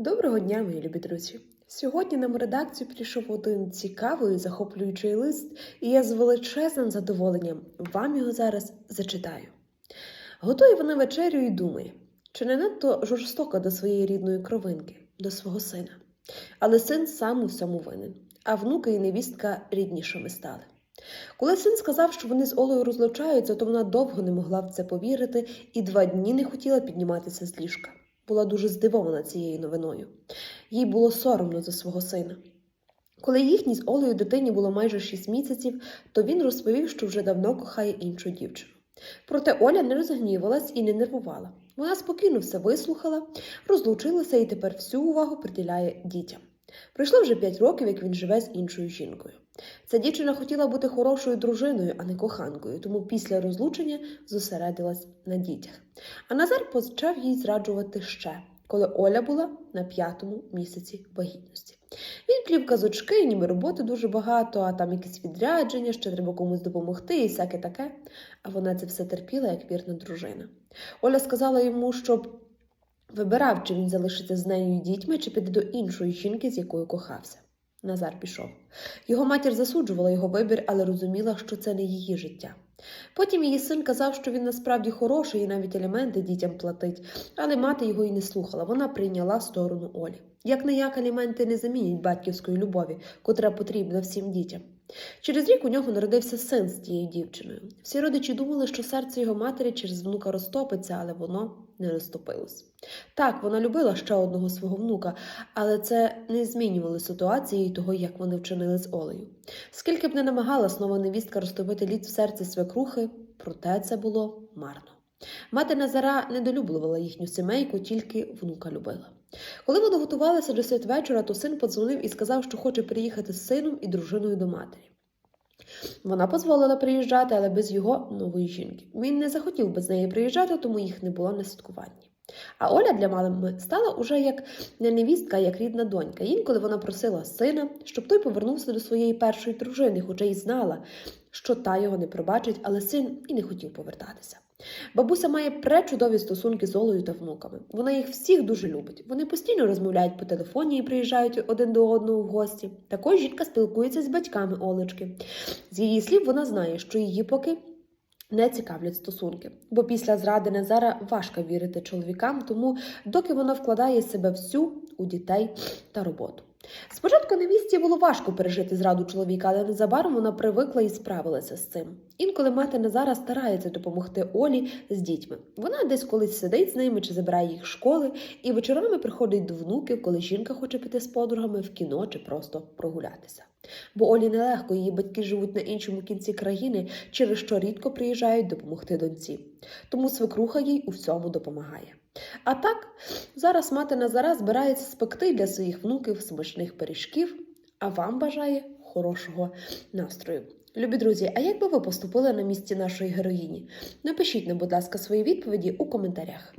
Доброго дня, мої любі друзі! Сьогодні нам у редакцію прийшов один цікавий захоплюючий лист, і я з величезним задоволенням вам його зараз зачитаю. Готує вона вечерю і думає, чи не надто жорстока до своєї рідної кровинки, до свого сина. Але син сам у всьому винен, а внуки і невістка ріднішими стали. Коли син сказав, що вони з Олею розлучаються, то вона довго не могла в це повірити і два дні не хотіла підніматися з ліжка. Була дуже здивована цією новиною. Їй було соромно за свого сина. Коли їхній з Олею дитині було майже шість місяців, то він розповів, що вже давно кохає іншу дівчину. Проте Оля не розгнівалась і не нервувала. Вона спокійно все вислухала, розлучилася і тепер всю увагу приділяє дітям. Пройшло вже п'ять років, як він живе з іншою жінкою. Ця дівчина хотіла бути хорошою дружиною, а не коханкою, тому після розлучення зосередилась на дітях. А Назар почав їй зраджувати ще, коли Оля була на п'ятому місяці вагітності. Він плів казочки, ніби роботи дуже багато, а там якісь відрядження, ще треба комусь допомогти і всяке таке. А вона це все терпіла, як вірна дружина. Оля сказала йому, щоб вибирав, чи він залишиться з нею і дітьми, чи піде до іншої жінки, з якою кохався. Назар пішов. Його матір засуджувала його вибір, але розуміла, що це не її життя. Потім її син казав, що він насправді хороший і навіть аліменти дітям платить, але мати його і не слухала. Вона прийняла сторону Олі. Як не як аліменти не замінять батьківської любові, котра потрібна всім дітям. Через рік у нього народився син з тією дівчиною. Всі родичі думали, що серце його матері через внука розтопиться, але воно не розтопилось. Так, вона любила ще одного свого внука, але це не змінювало ситуації і того, як вони вчинили з Олею. Скільки б не намагалась нова невістка розтопити лід в серці свекрухи, проте це було марно. Мати Назара недолюблювала їхню сімейку, тільки внука любила. Коли вони готувалися до святвечора, то син подзвонив і сказав, що хоче приїхати з сином і дружиною до матері. Вона дозволила приїжджати, але без його нової жінки. Він не захотів без неї приїжджати, тому їх не було на святкуванні. А Оля для мами стала уже як не невістка, як рідна донька. Інколи вона просила сина, щоб той повернувся до своєї першої дружини, хоча й знала, що та його не пробачить, але син і не хотів повертатися. Бабуся має пречудові стосунки з Олею та внуками. Вона їх всіх дуже любить. Вони постійно розмовляють по телефоні і приїжджають один до одного в гості. Також жінка спілкується з батьками Олечки. З її слів вона знає, що її поки не цікавлять стосунки, бо після зради Назара важко вірити чоловікам, тому доки вона вкладає себе всю у дітей та роботу. Спочатку невісті було важко пережити зраду чоловіка, але незабаром вона привикла і справилася з цим. Інколи мати Назара старається допомогти Олі з дітьми. Вона десь колись сидить з ними чи забирає їх з школи, і вечорами приходить до внуків, коли жінка хоче піти з подругами в кіно чи просто прогулятися. Бо Олі нелегко, її батьки живуть на іншому кінці країни, через що рідко приїжджають допомогти доньці. Тому свекруха їй у всьому допомагає. А так, зараз мати Назара збирається спекти для своїх внуків смачних пиріжків, а вам бажає хорошого настрою. Любі друзі, а як би ви поступили на місці нашої героїні? Напишіть нам, будь ласка, свої відповіді у коментарях.